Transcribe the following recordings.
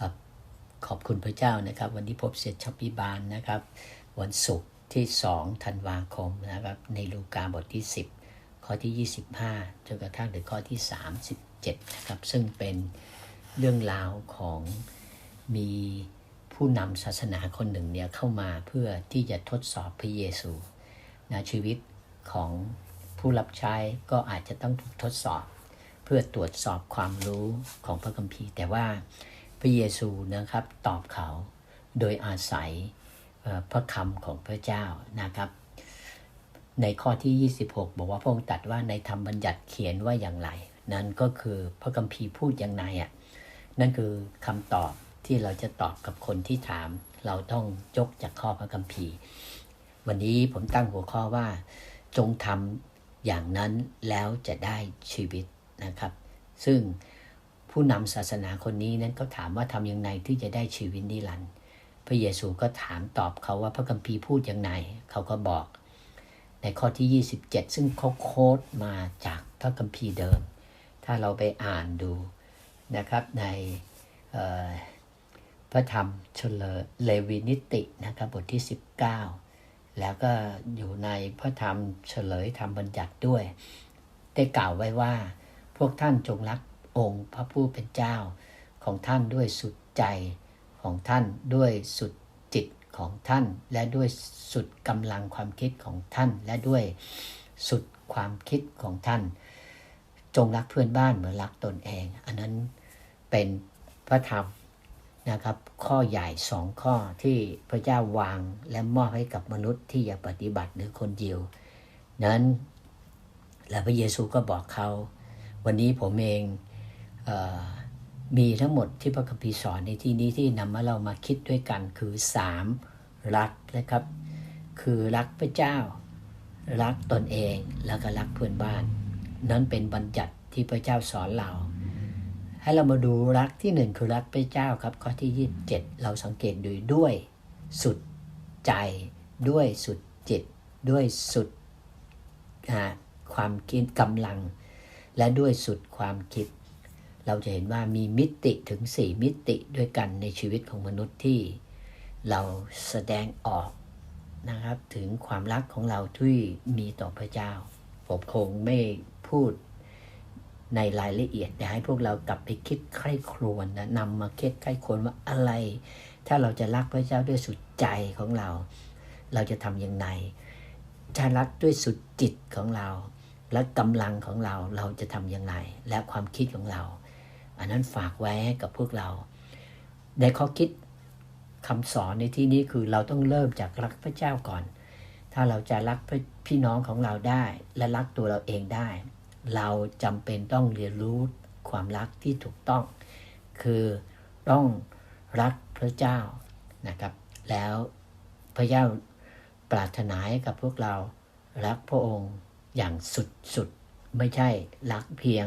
ครับขอบคุณพระเจ้านะครับ วันนี้พบเสร็จชปปีบาลนะครับ วันศุกร์ที่2ธันวาคมนะครับ ในลูกาบทที่ 10 ข้อที่ 25จนกระทั่งถึงข้อที่ 37นะครับซึ่งเป็นเรื่องราวของมีผู้นำศาสนาคนหนึ่งเนี่ยเข้ามาเพื่อที่จะทดสอบพระเยซูนะชีวิตของผู้รับใช้ก็อาจจะต้องถูกทดสอบ เพื่อตรวจสอบความรู้ของพระคัมภีร์ แต่ว่า ระเยซูนะครับตอบเขาโดยอาศัยพระคำของพระเจ้านะครับ ในข้อที่ 26 บอกว่าพระองค์ตรัสว่าในธรรมบัญญัติเขียนว่าอย่างไร นั่นก็คือพระคัมภีร์พูดอย่างไรอะนั่นคือคำตอบที่เราจะตอบกับคนที่ถาม เราต้องยกจากข้อพระคัมภีร์ วันนี้ผมตั้งหัวข้อว่า จงทำอย่างนั้นแล้วจะได้ชีวิตนะครับ ซึ่ง ผู้นำศาสนาคนนี้นั้นก็ถามว่าทำยังไงที่จะได้ชีวิตนิรันดร์พระเยซูก็ถามตอบเขาว่าพระคัมภีร์พูดอย่างไรเขาก็บอก ในข้อที่ 27 ซึ่งเขาโค้ดมาจากพระคัมภีร์เดิม ถ้าเราไปอ่านดูนะครับในพระธรรมชลเลวินิตินะครับบทที่ 19 แล้วก็อยู่ในพระธรรมเฉลยธรรมบัญญัติด้วย ได้กล่าวไว้ว่า พวกท่านจงรัก องค์พระผู้เป็นเจ้า ของท่านด้วยสุดใจของท่านด้วยสุดจิตของท่าน และด้วยสุดกำลังความคิดของท่าน และด้วยสุดความคิดของท่าน จงรักเพื่อนบ้านเหมือนรักตนเอง อันนั้นเป็นพระธรรมนะครับ ข้อใหญ่สองข้อที่พระเจ้าวางและมอบให้กับมนุษย์ที่จะปฏิบัติหรือคนเดียวนั้นและพระเยซูก็บอกเขา วันนี้ผมเอง มีทั้งหมดที่พระคัมภีร์สอนในที่นี้ที่นำมาเรามาคิดด้วยกันคือสามรักนะครับ คือรักพระเจ้า รักตนเองแล้วก็รักเพื่อนบ้าน นั้นเป็นบัญญัติที่พระเจ้าสอนเราให้เรามาดูรักที่หนึ่งคือรักพระเจ้าครับข้อที่ 27 เราสังเกตดูด้วยสุดใจ ด้วยสุดจิต ด้วยสุดความคิดกำลัง และด้วยสุดความคิด เราจะเห็นว่ามีมิติถึง 4 มิติด้วยกันในชีวิตของมนุษย์ที่เราแสดงออกนะครับถึงความรักของเราที่มีต่อพระเจ้า ผมคงไม่พูดในรายละเอียดแต่ให้พวกเรากลับไปคิดใคร่ครวญนะนำมาคิดใคร่ครวญว่าอะไร ถ้าเราจะรักพระเจ้าด้วยสุดใจของเรา เราจะทำอย่างไรจะรักด้วยสุดจิตของเรา และกำลังของเราเราจะทำอย่างไร และความคิดของเรา อันนั้นฝากไว้ให้กับพวกเรา ในข้อคิดคำสอนในที่นี้คือเราต้องเริ่มจากรักพระเจ้าก่อน ถ้าเราจะรักพี่น้องของเราได้ และรักตัวเราเองได้ เราจำเป็นต้องเรียนรู้ความรักที่ถูกต้อง คือต้องรักพระเจ้านะครับ แล้วพระเจ้าปรารถนาให้กับพวกเรารักพระองค์อย่างสุดๆ ไม่ใช่รักเพียง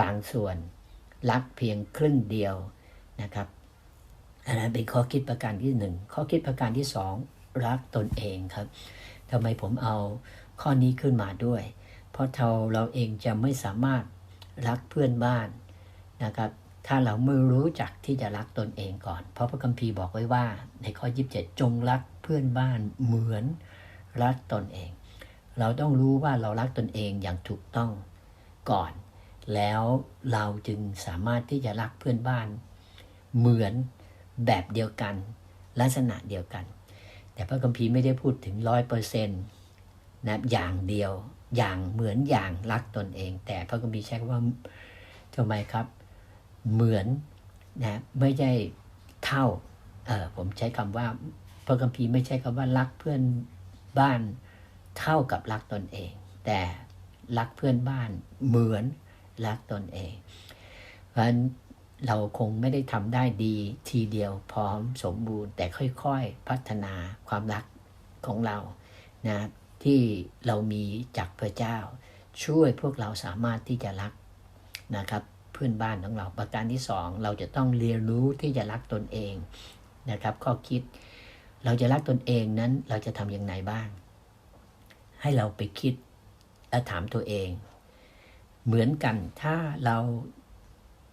บางส่วน รักเพียงครึ่งเดียวนะครับอันนั้นเป็นข้อคิดประการที่หนึ่งข้อคิดประการที่สองรักตนเองครับทำไมผมเอาข้อนี้ขึ้นมาด้วย เพราะเราเราเองจะไม่สามารถรักเพื่อนบ้านนะครับ ถ้าเราไม่รู้จักที่จะรักตนเองก่อน เพราะพระคัมภีร์บอกไว้ว่า ในข้อ 27 จงรักเพื่อนบ้านเหมือนรักตนเอง เราต้องรู้ว่าเรารักตนเองอย่างถูกต้องก่อน แล้วเราจึงสามารถที่จะรักเพื่อนบ้าน เหมือนแบบเดียวกัน ลักษณะเดียวกัน แต่พระคัมภีร์ไม่ได้พูดถึงร้อยเปอร์เซ็นต์นะอย่างเดียวอย่างเหมือนอย่างรักตนเอง แต่พระคัมภีร์ใช้คำว่าทำไมครับ เหมือนนะไม่ใช่เท่าเออผมใช้คำว่าพระคัมภีร์ไม่ใช่คำว่ารักเพื่อนบ้านเท่ากับรักตนเอง แต่รักเพื่อนบ้านเหมือน รักตนเอง เพราะฉะนั้นเราคงไม่ได้ทำได้ดีทีเดียวพร้อมสมบูรณ์ แต่ค่อยๆพัฒนาความรักของเรานะที่เรามีจากพระเจ้า ช่วยพวกเราสามารถที่จะรักนะครับเพื่อนบ้านของเราประการที่สองเราจะต้องเรียนรู้ที่จะรักตนเองนะครับ ข้อคิดเราจะรักตนเองนั้นเราจะทำอย่างไรบ้าง ให้เราไปคิดและถามตัวเอง เหมือนกันถ้าเรา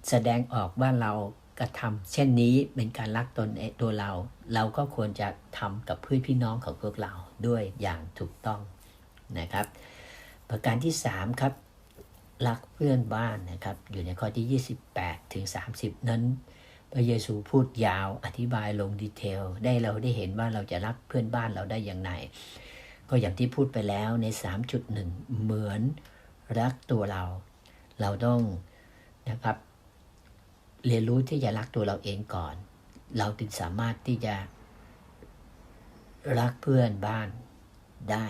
แสดงออกว่าเรากระทำเช่นนี้เป็นการรักตนเองตัวเรา เราก็ควรจะทำกับเพื่อนพี่น้องของพวกเราด้วยอย่างถูกต้องนะครับ ประการที่ 3 ครับ รักเพื่อนบ้านนะครับ อยู่ในข้อที่ 28 ถึง 30 นั้น พระเยซูพูดยาวอธิบายลงดีเทล ได้เราได้เห็นว่าเราจะรักเพื่อนบ้านเราได้อย่างไรก็อย่างที่พูดไปแล้วใน 3.1 เหมือน รักตัวเรา เราต้องนะครับ เรียนรู้ที่จะรักตัวเราเองก่อน เราถึงสามารถที่จะรักเพื่อนบ้านได้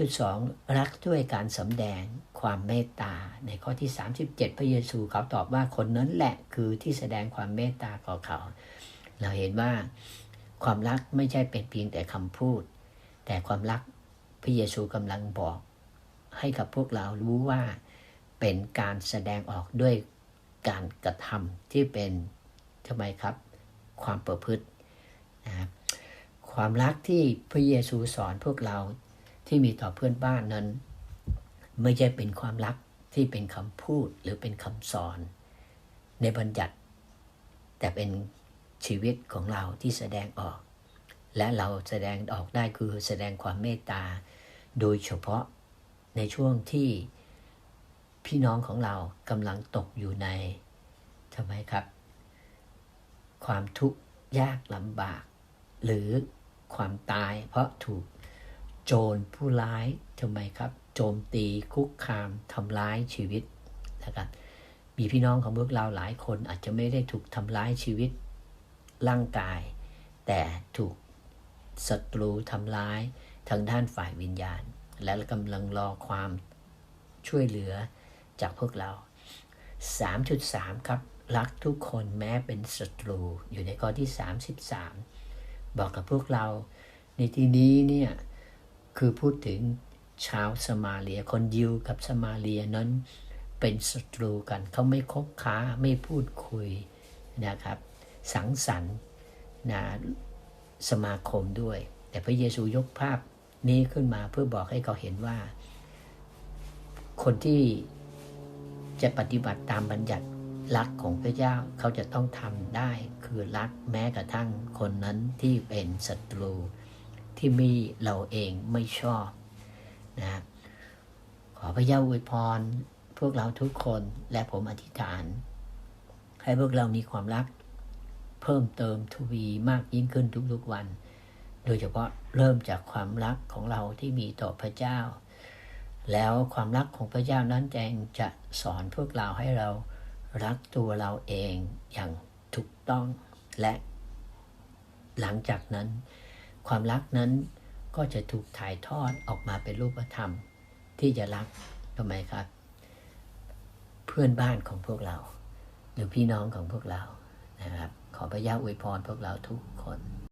3.2 รักด้วยการสำแดงความเมตตา ในข้อที่ 37 พระเยซูเขาตอบว่าคนนั้นแหละคือที่แสดงความเมตตาต่อเขา เราเห็นว่าความรักไม่ใช่เป็นเพียงแต่คำพูด แต่ความรักพระเยซูกำลังบอก ให้กับพวกเรารู้ว่าเป็นการแสดงออกด้วยการกระทำที่เป็นทำไมครับ ความประพฤตินะครับความรักที่พระเยซูสอนพวกเราที่มีต่อเพื่อนบ้านนั้น ไม่ใช่เป็นความรักที่เป็นคำพูดหรือเป็นคำสอน ในบัญญัติ แต่เป็นชีวิตของเราที่แสดงออก และเราแสดงออกได้คือแสดงความเมตตา โดยเฉพาะ ในช่วงที่พี่น้องของเรากำลังตกอยู่ในทำไมครับ ความทุกข์ยากลำบาก หรือความตายเพราะถูกโจรผู้ร้ายทำไมครับ โจมตีคุกคามทำร้ายชีวิตนะครับมีพี่น้องของพวกเราหลายคนอาจจะไม่ได้ถูกทำร้ายชีวิตร่างกาย แต่ถูกศัตรูทำร้ายทางด้านฝ่ายวิญญาณ และกำลังรอความช่วยเหลือจากพวกเรา 3.3 ครับ รักทุกคนแม้เป็นศัตรู อยู่ในข้อที่ 33 บอกกับพวกเรา ในที่นี้เนี่ย คือพูดถึงชาวสมาเลีย คนยิวกับสมาเลียนั้นเป็นศัตรูกัน เขาไม่คบค้าไม่พูดคุยนะครับ สังสรรค์นะสมาคมด้วย แต่พระเยซูยกภาพ นี้ขึ้นมาเพื่อบอกให้เขาเห็นว่า คนที่จะปฏิบัติตามบัญญัติรักของพระเจ้าเขาจะต้องทำได้คือรักแม้กระทั่งคนนั้นที่เป็นศัตรู ที่มีเราเองไม่ชอบนะขอพระเจ้าอวยพร พวกเราทุกคนและผมอธิษฐาน ให้พวกเรามีความรัก เพิ่มเติมทวีมากยิ่งขึ้นทุกๆวัน โดยเฉพาะเริ่มจากความรักของเราที่มีต่อพระเจ้า แล้วความรักของพระเจ้านั้นแจงจะสอนพวกเราให้เรารักตัวเราเองอย่างถูกต้องและ หลังจากนั้น ความรักนั้นก็จะถูกถ่ายทอดออกมาเป็นรูปธรรม ที่จะรักทำไมครับ เพื่อนบ้านของพวกเรา หรือพี่น้องของพวกเรานะครับ ขอพระเจ้าอวยพรพวกเราทุกคน